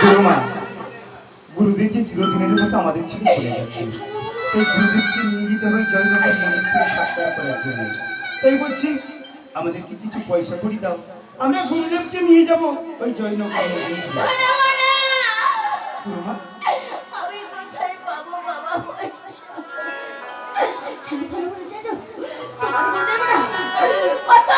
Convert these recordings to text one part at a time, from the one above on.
গুরুমা গুরুদেব যে চিরদিনের মতো আমাদের ছেড়ে চলে গেছে তাই গুরুদেবকে নিয়ে যেতে হবে জয়নগর মন্দিরে সৎকার করার জন্য। তাই বলছি আমাদেরকে কিছু পয়সা করি দাও। আমরা গুরুদেবকে নিয়ে যাব ওই জয়নগর বলে জানো তোমার গুরুদেব না? কত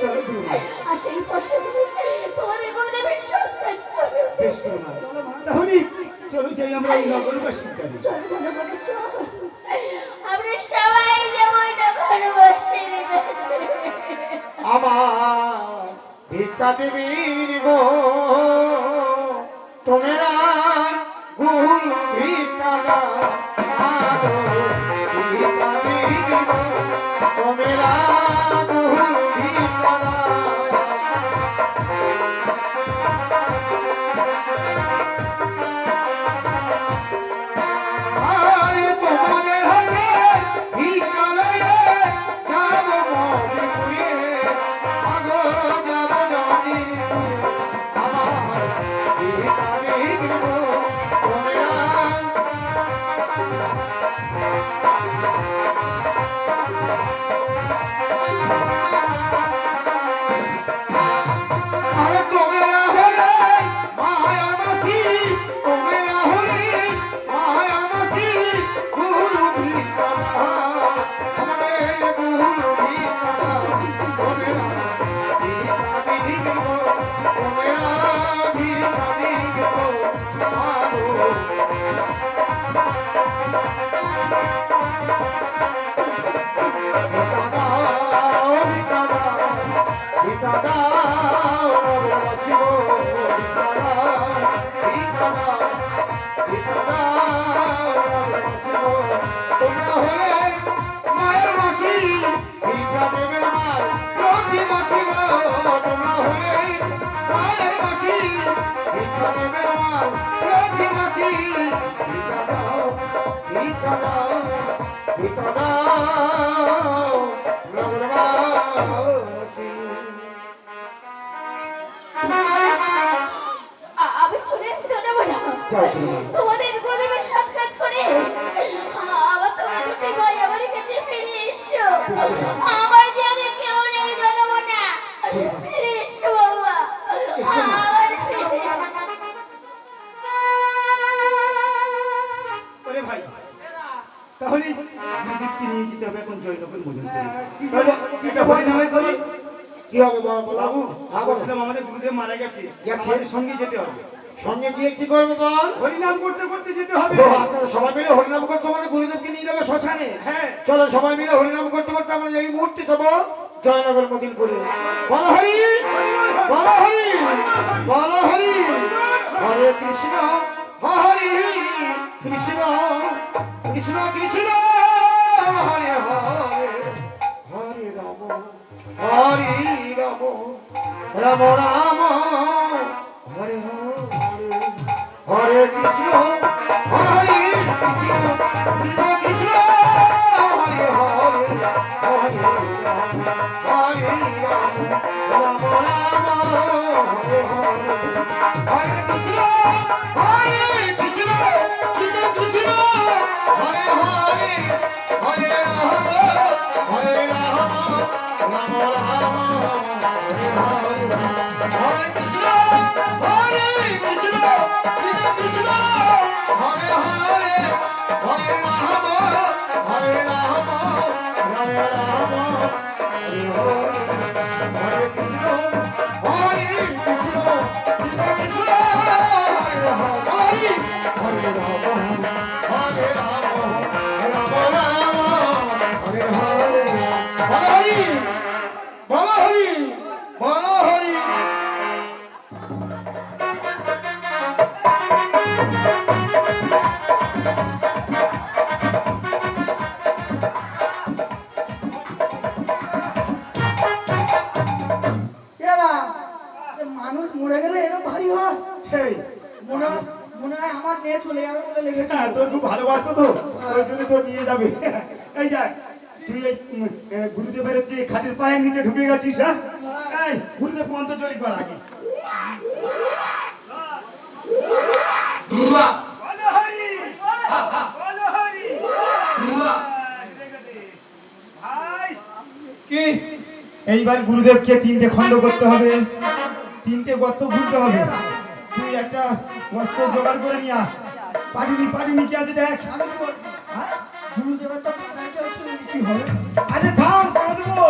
চলো আর সেই দিয়ে তোমাদের গুরুদেবের সব কাজ করবে বেশ গুরুমা তাহলে চলো যাই আমরা ওই নগরবাসীর চলো চলো বলে চল। আমরা সবাই যাব নগরবাসীর কাছে। আমার ভিক্ষা দেবীর গো। তোমরা গুরু ভিক্ষা তোমাদের গুরুদেবের সৎ কাজ করে। আবার তোমরা দুটি ভাই আমার কাছে ফিরে এসো। আমার জানে কেউ নেই জানাব না। ফিরে এসো বাবা। আবার ওরে ভাই তাহলে গুরুদেবকে নিয়ে যেতে হবে এখন জয়নগর মন্দিরে কি হবে বাবু হ্যাঁ বলছিলাম আমাদের গুরুদেব মারা গেছে। গেছে। সঙ্গে যেতে হবে। সঙ্গে গিয়ে কি করব বল? হরিনাম করতে করতে যেতে হবে। আচ্ছা, সবাই মিলে হরিনাম করতে মানে গুরুদেবকে নিয়ে যাবে শ্মশানে? হ্যাঁ। চলো সবাই মিলে হরিনাম করতে করতে আমরা এই মুহূর্তে যাব জয়নগর মদিনপুরে বলো হরি! বলো হরি! বলো হরি! হরে কৃষ্ণ হরি কৃষ্ণ কৃষ্ণ কৃষ্ণ হরে হরে হরে রাম হরি রাম রাম রাম কৃষ্ণ মনে হয় মনে হয় আমার মেয়ে চলে যাবে বলে লেগেছে। হ্যাঁ তোর খুব ভালোবাসতো তো ওই জন্য তোর নিয়ে যাবে। এই দেখ তুই এই গুরুদেবের হচ্ছে খাটের পায়ের নিচে ঢুকে গেছিস হ্যাঁ? এই গুরুদেব কর আগে। কি? এইবার গুরুদেবকে তিনটে খণ্ড করতে হবে। তিনটে গর্ত ঘুরতে হবে। তুই একটা বস্ত্র জোগাড় করে নিয়া। পারিনি পারিনি কি আছে দেখ? হ্যাঁ? গুরুদেবের তো ফাদার কেউ ছিল কি হবে? আরে থাম করে দেবো।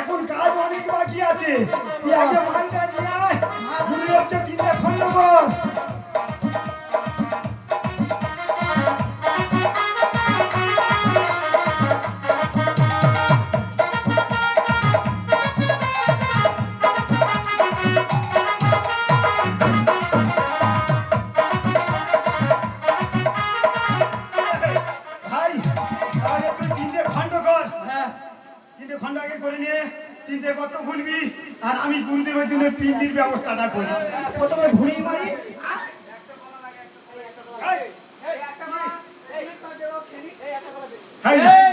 এখন কাজ অনেক বাকি আছে। তুই আগে মানটা নিয়ে গুরুদেবকে কর গুরুদেবের জন্য পিন্ডির ব্যবস্থাটা করি প্রথমে ভুঁড়ি মারি হাই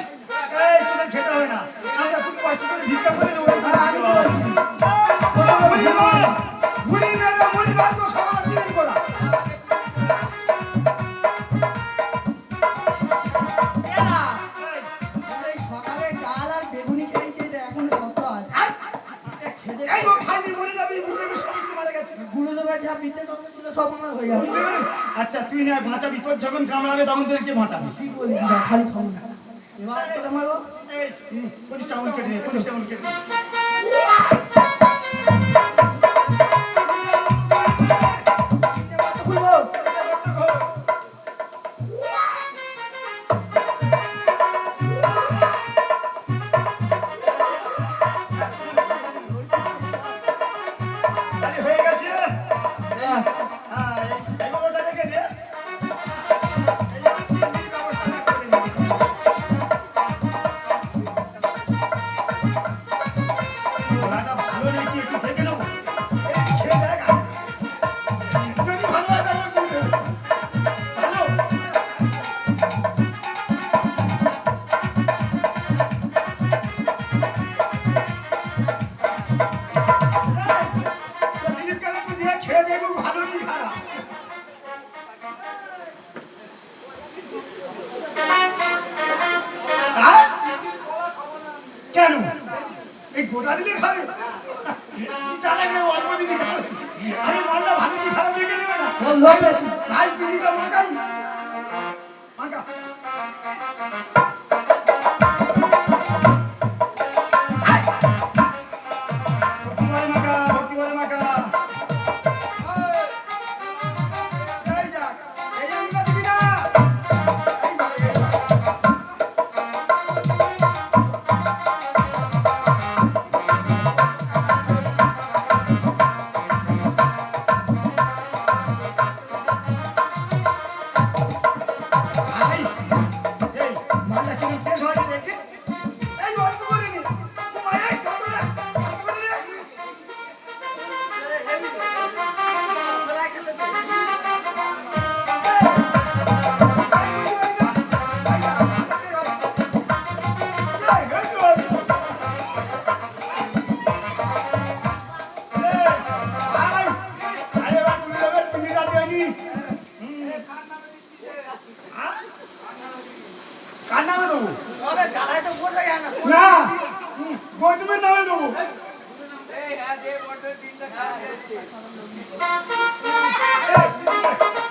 যা বিদ্যে কর্ম ছিল সব আমার হয়ে যাবে আচ্ছা তুই না বাঁচাবি তোর যখন কামড়াবে তখন তোদেরকে বাঁচাবি কি বলিস না খালি না। এবার তোকে মারবো এই পুলিশ টাউন কেটে পুলিশ টাউন কেটে এই গোটা দিলে কার নামে দেবো না না। গৌতমের নামে দেবো। গুরুদেব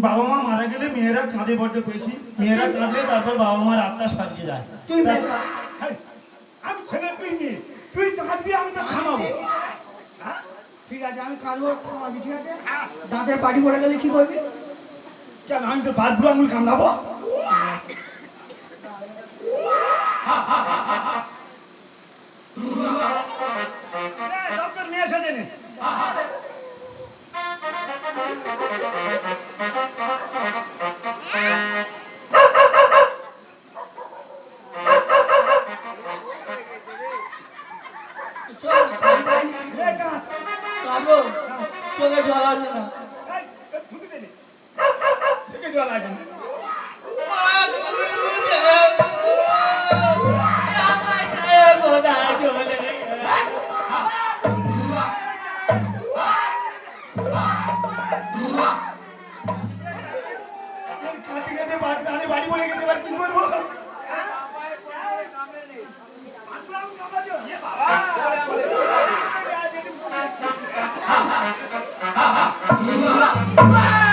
বাবা মা মারা গেলে মেয়েরা কাঁদে বড্ড বেশি মেয়েরা কাঁদলে তারপর বাবা মার আত্মা সারিয়ে যায়। তুই মেয়ে। আমি ছেলে তুই মেয়ে। তুই কাঁদবি আমি তো থামাবো হ্যাঁ? ঠিক আছে আমি কালবো থামাবি ঠিক আছে? দাঁতের পাটি পড়ে গেলে কি করবি? কেন আমি তো বাদ বুড়ো আঙুল কামড়াবো? এই, ডক্টর নিয়ে চোখে জল আসে না চোখে জল আসে না। এই, আর কাঁদলে হবে